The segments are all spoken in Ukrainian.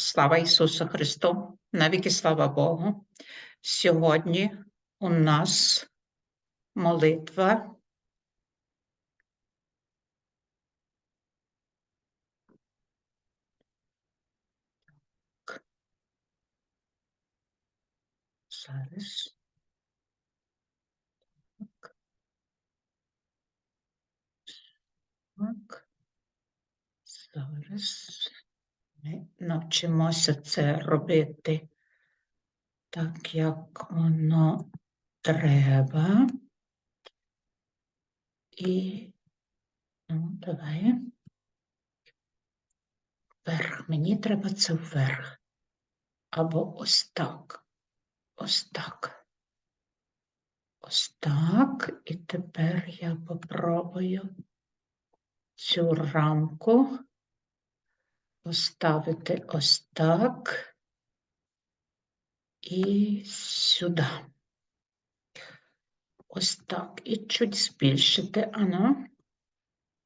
Слава Ісусу Христу, навіки слава Богу. Сьогодні у нас молитва. Зараз. Так. Так. Зараз. Ми навчимося це робити так, як воно треба. І ну, давай. Вверх. Мені треба це вверх. Або ось так. Ось так. Ось так. І тепер я попробую цю рамку поставити ось так і сюди. Ось так. І чуть збільшити. Ано.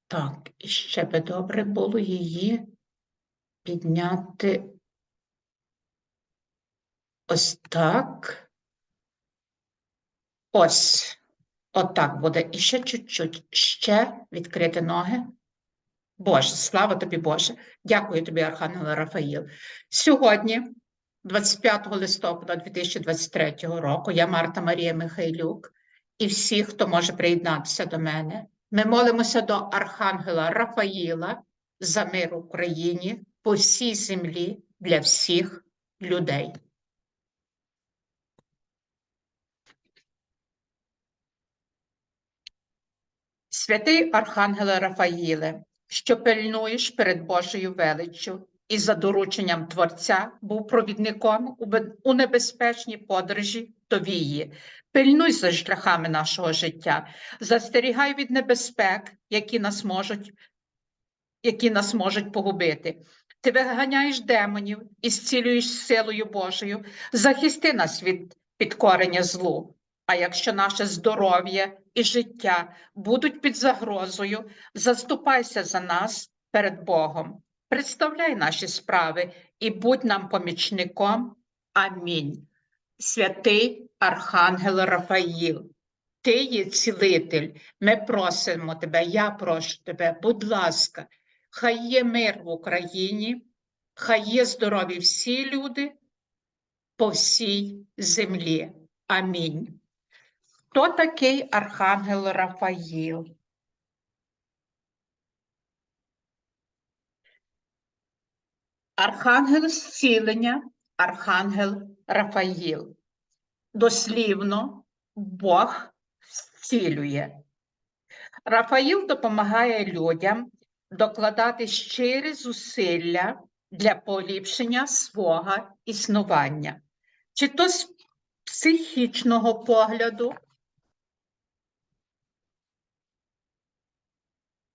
Так, і ще би добре було її підняти ось так. Ось. Отак буде. І ще чуть-чуть. Ще відкрити ноги. Боже, слава тобі, Боже. Дякую тобі, Архангеле Рафаїл. Сьогодні, 25 листопада 2023 року, я Марта Марія Михайлюк, і всі, хто може приєднатися до мене, ми молимося до Архангела Рафаїла за мир в Україні по всій землі для всіх людей. Святий Архангеле Рафаїле, що пильнуєш перед Божою величчю і за дорученням Творця був провідником у небезпечній подорожі до вії. Пильнуй за шляхами нашого життя, застерігай від небезпек, які нас можуть, які нас можуть погубити. Ти виганяєш демонів і зцілюєш силою Божою, захисти нас від підкорення злу. А якщо наше здоров'я і життя будуть під загрозою, заступайся за нас перед Богом. Представляй наші справи і будь нам помічником. Амінь. Святий Архангел Рафаїл, ти є цілитель. Ми просимо тебе, я прошу тебе, будь ласка, хай є мир в Україні, хай є здорові всі люди по всій землі. Амінь. Хто такий Архангел Рафаїл? Архангел зцілення, Архангел Рафаїл. Дослівно Бог зцілює. Рафаїл допомагає людям докладати щирі зусилля для поліпшення свого існування, чи то з психічного погляду,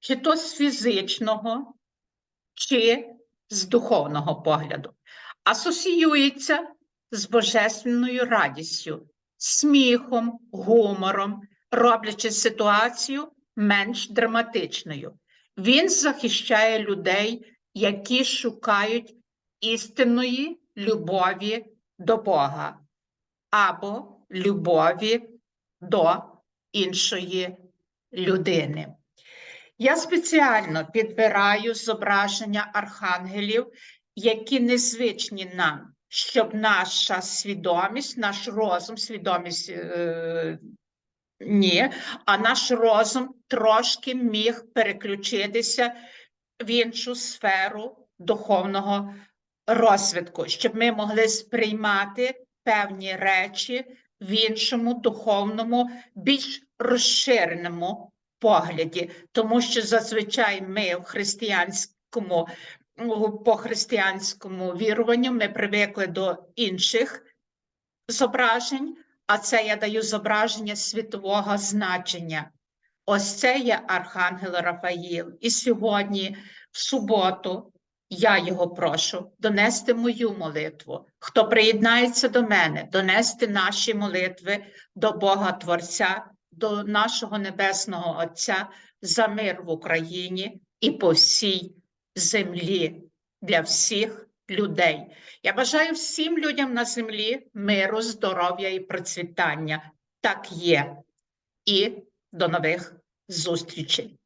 чи то з фізичного, чи з духовного погляду, асоціюється з божественною радістю, сміхом, гумором, роблячи ситуацію менш драматичною. Він захищає людей, які шукають істинної любові до Бога або любові до іншої людини. Я спеціально підбираю зображення архангелів, які незвичні нам, щоб наша свідомість, наш розум, свідомість е, ні, а наш розум трошки міг переключитися в іншу сферу духовного розвитку, щоб ми могли сприймати певні речі в іншому духовному, більш розширеному погляді, тому що зазвичай ми в християнському по християнському віруванню ми привикли до інших зображень, а це я даю зображення світового значення. Ось це є Архангел Рафаїл. І сьогодні, в суботу, я його прошу донести мою молитву. Хто приєднається до мене, донести наші молитви до Бога Творця, до нашого Небесного Отця за мир в Україні і по всій землі для всіх людей. Я бажаю всім людям на землі миру, здоров'я і процвітання. Так є. І до нових зустрічей.